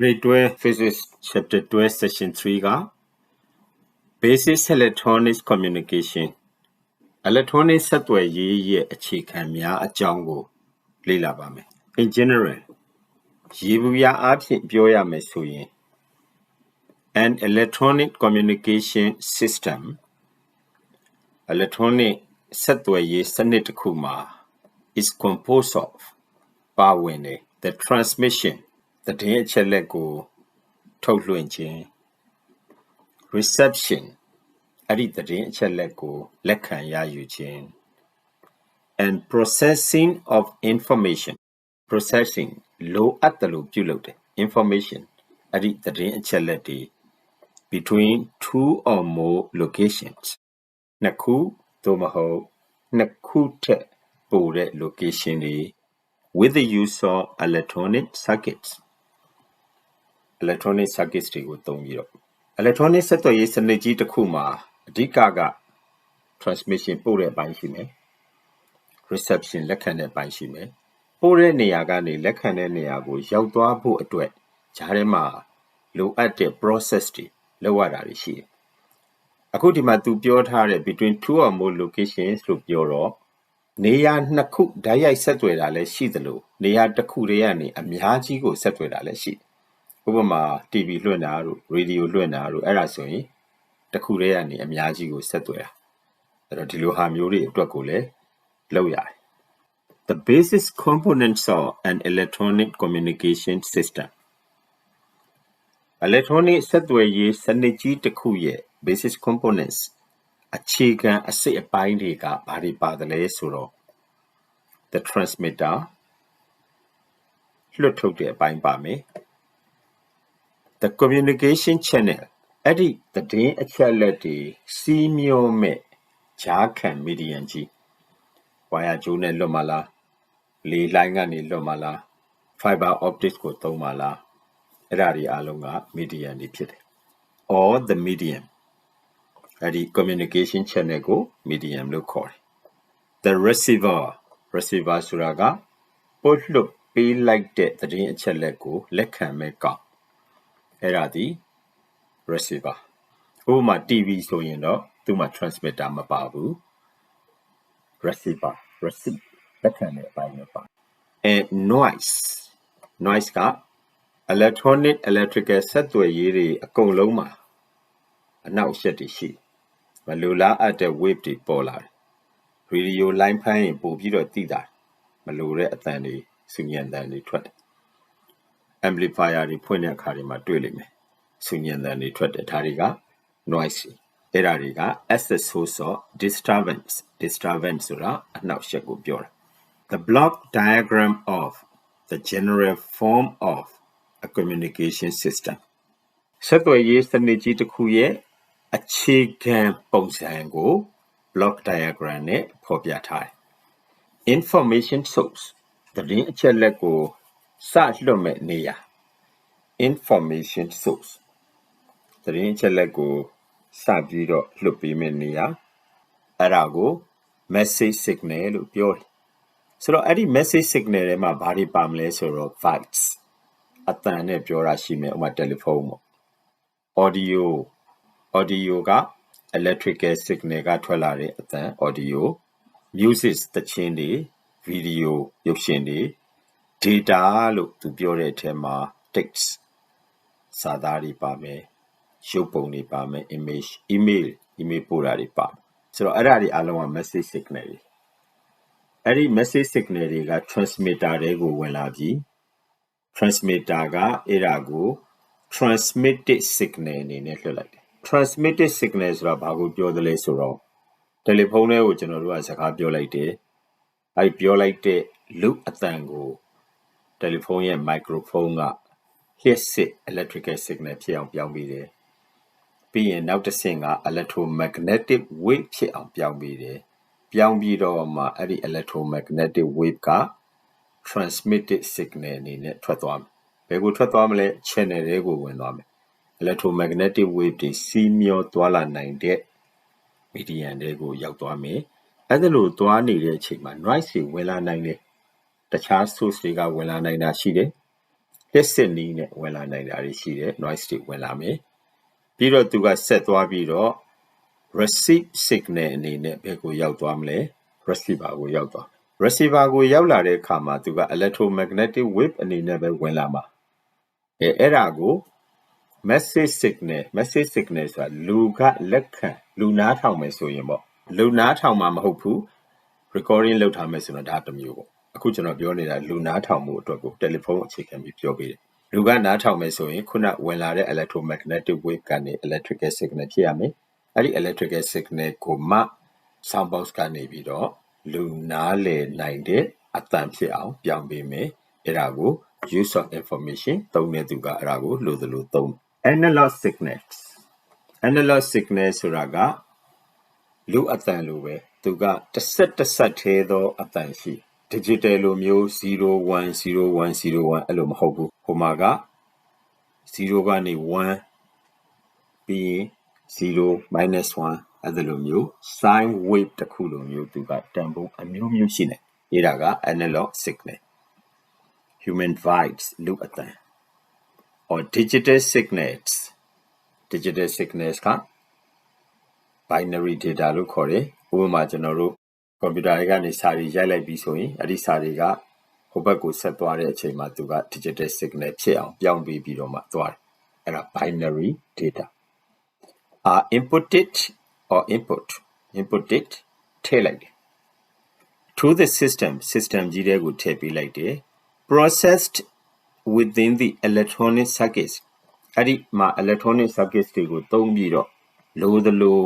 Grade 12 Physics Chapter 12 Section 3က Basic Electronic Communication Electronic ဆက်သွယ်ရေးရဲ့အခြေခံများအကြောင်းကိုလေ့လာပါမယ်။ In general ရေဘူးရအားဖြင့်ပြောရမယ်ဆိုရင် an electronic communication system electronic ဆက်သွယ်ရေးစနစ်တစ်ခုမှာ is composed of ပါဝင်တယ် the transmission သတင်းအချက်လက်ကိုထုတ်လွှင့်ခြင်း reception အဲ့ဒီသတင်းအချက်လက်ကိုလက်ခံရယူခြင်း and processing of information processing လိုအပ်တယ်လို့ပြုလုပ်တယ် information အဲ့ဒီသတင်းအချက်လက်တွေ between two or more locations နှစ်ခုသို့မဟုတ်နှစ်ခုထက်ပိုတဲ့ location တွေ with the use of electronic circuits electronic circuits တွေကိုသုံးပြီးတော့ electronic ဆက်သွယ်ရေးစနစ်ကြီးတစ်ခုမှာအဓိကက transmission ပို့တဲ့အပိုင်းရှိမယ် reception လက်ခံတဲ့အပိုင်းရှိမယ်ပို့တဲ့နေရာကနေလက်ခံတဲ့နေရာကို ရောက်သွားဖို့အတွက်ဂျားထဲမှာလိုအပ်တဲ့ process တွေလောက်ရတာတွေရှိတယ်အခုဒီမှာသူပြောထားတဲ့ between two or more locations လို့ပြောတော့နေရာနှစ်ခုဓာတ်ရိုက်ဆက်သွယ်တာလည်းရှိသလိုနေရာတစ်ခုတည်းကနေအများကြီးကိုဆက်သွယ်တာလည်းရှိ ဥပမာ TV လွှင့်တာတို့ radio လွှင့်တာတို့အဲ့ဒါဆိုရင်တစ်ခုတည်းကနေအများကြီးကိုဆက်သွယ်တာအဲ့တော့ဒီလိုဟာမျိုးတွေအတွက်ကိုလည်းလုပ်ရတယ် The basic components of an electronic communication system electronic ဆက်သွယ်ရေးစနစ်ကြီးတစ်ခုရဲ့ basic components အခြေခံအစိတ်အပိုင်းတွေကဘာတွေပါတယ်လဲဆိုတော့ the transmitter လွှတ်ထုတ်တဲ့အပိုင်းပါမယ် the communication channel အဲ့ဒီသတင်းအချက်အလက်တွေစီးမျောမဲ့ဂျားခံ medium ကြီးဝါယာကြိုးနဲ့လွတ်မလားလေလိုင်းကနေလွတ်မလား fiber optics ကိုသုံးမလားအဲ့ဒါတွေအားလုံးက medium တွေဖြစ်တယ် or the medium အဲ့ဒီ communication channel ကို medium လို့ခေါ်တယ် the receiver receiver ဆိုတာကပို့လွှတ်ပေးလိုက်တဲ့သတင်းအချက်လက်ကိုလက်ခံမဲ့ကောင် အဲ့ဒါဒီ receiver ဥပမာ TV ဆိုရင်တော့သူ့မှာ transmitter မပါဘူး receiver receive လက်ခံတဲ့အပိုင်းပဲပါအဲ noise noise က electronic electrical ဆက်သွယ်ရေးတွေအကုန်လုံးမှာအနောက်အရှက်တွေရှိမလိုလားအပ်တဲ့ wave တွေပေါ်လာတယ် radio line ဖမ်းရင်ပို့ပြီးတော့တိတာမလိုတဲ့အသံတွေစူညံတန်တွေထွက်တယ် amplifier တွေဖွင့်တဲ့အခါတွေမှာတွေ့လိမ့်မယ်စူညံတန်တွေထွက်တယ်ဒါတွေက noise တွေအဲ့ဒါတွေက as a source of disturbance disturbance ဆိုတာအနှောက်အယှက်ကိုပြောတာ the block diagram of the general form of a communication system ဆက်သွယ်ရေးစနစ်ကြီးတစ်ခုရဲ့အခြေခံပုံစံကို block diagram နဲ့ဖော်ပြထားတယ် information source သတင်းအချက်လက်ကို စလွတ်မဲ့နေရာ information source သတင်းအချက်လက်ကိုစပြီးတော့လွတ်ပေးမဲ့နေရာအဲ့ဒါကို message signal လို့ပြောတယ်ဆိုတော့အဲ့ဒီ message signal ထဲမှာဘာတွေပါမလဲဆိုတော့ bytes အတန်နဲ့ပြောတာရှိမယ်ဥပမာတယ်လီဖုန်းပေါ့ audio audio က electrical signal ကထွက်လာတဲ့အတန် audio music သချင်းတွေ video ရုပ်ရှင်တွေ data လို့သူပြောတဲ့အထက်မှာ text စာသားတွေပါမယ်ရုပ်ပုံတွေပါမယ် image email email ပို့တာတွေပါဆိုတော့အဲ့ဒါတွေအလုံးက message signal တွေအဲ့ဒီ message signal တွေက transmitter တွေကိုဝင်လာပြီး transmitter ကအဲ့ဒါကို transmitted signal အနေနဲ့လွှတ်လိုက်တယ် transmitted signal ဆိုတာဘာကိုပြောသလဲဆိုတော့တယ်လီဖုန်းထဲကိုကျွန်တော်တို့ကစကားပြောလိုက်တယ်အဲ့ပြောလိုက်တဲ့လူအတန်ကို တယ်လီဖုန်းရဲ့ microphone ကလျှက်စစ် electrical signal ဖြစ်အောင်ပြောင်းပေးတယ်ပြီးရင်နောက်တစ်ဆင့်က electromagnetic wave ဖြစ်အောင်ပြောင်းပေးတယ်ပြောင်းပြီးတော့မှအဲ့ဒီ electromagnetic wave က transmitted signal အနေနဲ့ထွက်သွားမယ်ဘယ်ကိုထွက်သွားမလဲ channel တွေကိုဝင်သွားမယ် electromagnetic wave တွေစီးမျောသွားလာနိုင်တဲ့ medium တွေကိုရောက်သွားမယ်အဲ့ဒါလို့သွားနေတဲ့အချိန်မှာ noise တွေဝင်လာနိုင်တယ် တခြား source တွေကဝင်လာနိုင်တာရှိတယ်လျှက်စစ်နီးနဲ့ဝင်လာနိုင်တာတွေရှိတယ် noise တွေဝင်လာမယ်ပြီးတော့သူကဆက်သွားပြီးတော့ receive signal အနေနဲ့ဘယ်ကိုရောက်သွားမလဲ receiver ကိုရောက်သွား receiver ကိုရောက်လာတဲ့အခါမှာသူက electromagnetic wave အနေနဲ့ပဲဝင်လာမှာအဲအဲ့ဒါကို message signal message signal ဆိုတာလူကလက်ခံလူနားထောင်မယ်ဆိုရင်ပေါ့လူနားထောင်မှာမဟုတ်ဘူး recording လုပ်ထားမယ်ဆိုတော့ဒါတစ်မျိုးပေါ့ အခုကျွန်တော်ပြောနေတာလူနားထောင်မှုအတွက်ကိုတယ်လီဖုန်းအခြေခံပြီးပြောပေးတယ်လူကနားထောင်မယ်ဆိုရင်ခုနဝင်လာတဲ့ electromagnetic wave ကနေ electrical signal ဖြစ်ရမယ်အဲ့ဒီ electrical signal ကိုမှ sound box ကနေပြီးတော့လူနားလည်နိုင်တဲ့အတန်ဖြစ်အောင်ပြောင်းပေးမယ်အဲ့ဒါကို use of information သုံးတဲ့သူကအဲ့ဒါကိုလိုသလိုသုံး analog signals analog signal ဆိုတာကလူအတန်လိုပဲသူကတစ်ဆက်တစ်ဆက်သေးသောအတန်ရှိ digital လိုမျိုး010101အဲ့လိုမဟုတ်ဘူးဟိုမှာက0ကနေ1ပြီးရင်0 1အဲ့ဒါလိုမျိုး sine wave တစ်ခုလိုမျိုးသူကတန်ဖိုးအမျိုးမျိုးရှိနေအဲ့ဒါက analog signal human voice လူအတန် or digital signals digital signals က binary data လို့ခေါ်တယ်ဥပမာကျွန်တော်တို့ ကွန်ပျူတာတွေကနေစာတွေရိုက်လိုက်ပြီးဆိုရင်အဲ့ဒီစာတွေကဟိုဘက်ကိုဆက်သွားတဲ့အချိန်မှာသူက digital signal ဖြစ်အောင်ပြောင်းပေးပြီးတော့မှသွားတယ်အဲ့ဒါ binary data are inputted or input inputted ထည့်လိုက်တယ် through the system system ကြီးတဲ့ကိုထည့်ပေးလိုက်တယ် processed within the electronic circuits အဲ့ဒီမှာ electronic circuits တွေကိုသုံးပြီးတော့လိုသလို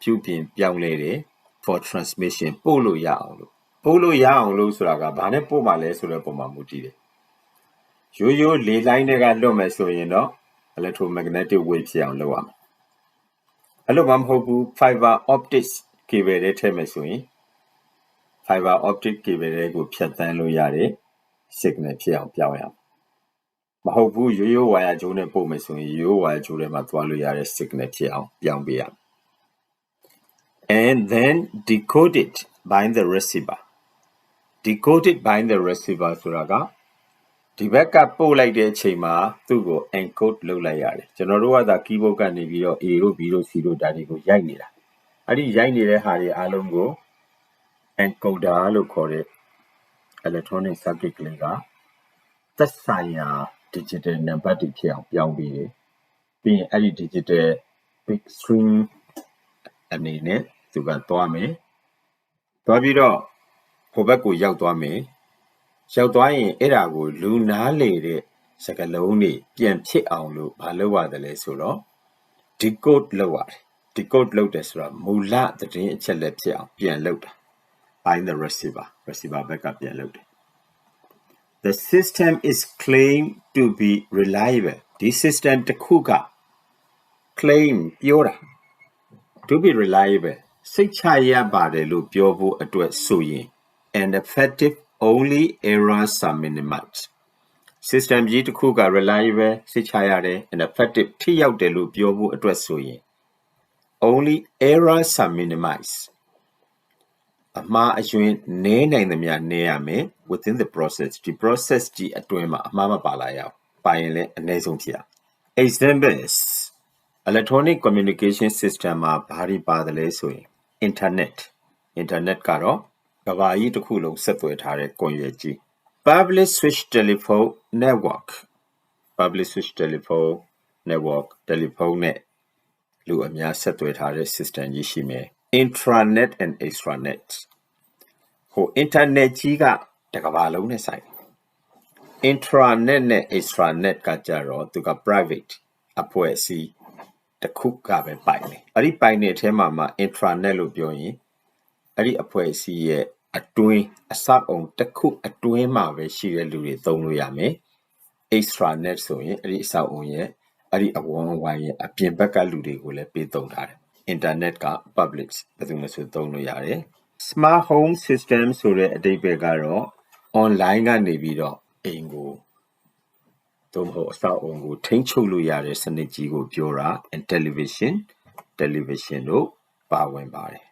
ပြုပြင်ပြောင်းလဲတယ် for transmission ပို့လို့ရအောင်လို့ပို့လို့ရအောင်လို့ဆိုတာကဘာနဲ့ပို့မှလဲဆိုတဲ့ပုံမှာမူတည်တယ်ရိုးရိုးလေလိုင်းတွေကလွတ်မယ်ဆိုရင်တော့ electromagnetic wave ဖြစ်အောင်လုပ်ရမယ်အဲ့လိုမှမဟုတ်ဘူး fiber optics cable တွေထည့်မယ်ဆိုရင် fiber optic cable တွေကိုဖြတ်တန်းလို့ရတဲ့ signal ဖြစ်အောင်ပြောင်းရအောင်မဟုတ်ဘူးရိုးရိုးဝါယာကြိုးနဲ့ပို့မယ်ဆိုရင်ရိုးရိုးဝါယာကြိုးထဲမှာသွားလို့ရတဲ့ signal ဖြစ်အောင်ပြောင်းပေးရမယ် and then decoded by the receiver decoded by the receiver ဆိုတာကဒီဘက်ကပို့လိုက်တဲ့အချိန်မှာသူ့ကို encode လုပ်လိုက်ရတယ်ကျွန်တော်တို့ကသာ keyboard ကနေပြီးတော့ A တို့ B တို့ C တို့ဒါတွေကိုရိုက်နေတာအဲ့ဒီရိုက်နေတဲ့ဟာတွေအားလုံးကို encoder လို့ခေါ်တဲ့ electronic circuit ကလေးကသက်ဆိုင်ရာ digital number တွေဖြစ်အောင်ပြောင်းပေးတယ်ပြီးရင်အဲ့ဒီ digital big string အနေနဲ့ သူကသွားမယ်သွားပြီးတော့ဟိုဘက်ကိုရောက်သွားမယ်ရောက်သွားရင်အဲ့ဒါကိုလူနားလေတဲ့စကလုံးတွေပြန်ဖြစ်အောင်လို့မလုပ်ရတယ်လဲဆိုတော့ decode လုပ်ရတယ် decode လုပ်တယ်ဆိုတာမူလသတင်းအချက်လက်ဖြစ်အောင်ပြန်လုပ်တာ by the receiver receiver ဘက်ကပြန်လုပ်တယ် the system is claimed to be reliable ဒီ system တစ်ခုက claim ပြောတာ to be reliable စိတ်ချရပါတယ်လို့ပြောဖို့အတွက်ဆိုရင် and effective only errors are minimized system ကြီးတစ်ခုက reliable စိတ်ချရတယ် and effective ထိရောက်တယ်လို့ပြောဖို့အတွက်ဆိုရင် only errors are minimized အမှားအယွင်းနည်းနိုင်သမျှနည်းရမယ် within the process ဒီ process ကြီးအတွင်းမှာအမှားမပါလာရအောင်ပါရင်လည်းအနည်းဆုံးဖြစ်အောင် examples electronic communication system မှာဘာတွေပါတယ်လဲဆိုရင် internet internet ကတော့ကမ္ဘာကြီးတစ်ခုလုံးဆက်သွယ်ထားတဲ့ကွန်ရက်ကြီး public switch telephone network public switch telephone network telephone နဲ့လူအများဆက်သွယ်ထားတဲ့ system ကြီးရှိမယ် intranet and extranet ဟို internet ကြီးကတစ်ကမ္ဘာလုံးနဲ့ဆိုင် intranet နဲ့ extranet ကကြတော့သူက private အဖွဲ့အစည်း တစ်ခုကပဲပိုင်တယ်အဲ့ဒီပိုင်တဲ့အထဲမှာမှ intranet လို့ပြောရင်အဲ့ဒီအဖွဲ့အစည်းရဲ့အတွင်းအစအုံတစ်ခုအတွင်းမှာပဲရှိတဲ့လူတွေသုံးလို့ရမယ် extranet ဆိုရင်အဲ့ဒီအစအုံရဲ့အဲ့ဒီအဝန်းအဝိုင်းရဲ့အပြင်ဘက်ကလူတွေကိုလည်းပေးသုံးထားတယ် internet က public ဘယ်သူမှဆိုသုံးလို့ရတယ် smart home system ဆိုတဲ့အဓိပ္ပာယ်ကတော့ online ကနေပြီးတော့အိမ်ကို သို့မဟုတ်အဆောက်အုံကိုထိန်းချုပ်လို့ရတဲ့စနစ်ကြီးကိုပြောတာ and television television တို့ပါဝင်ပါတယ်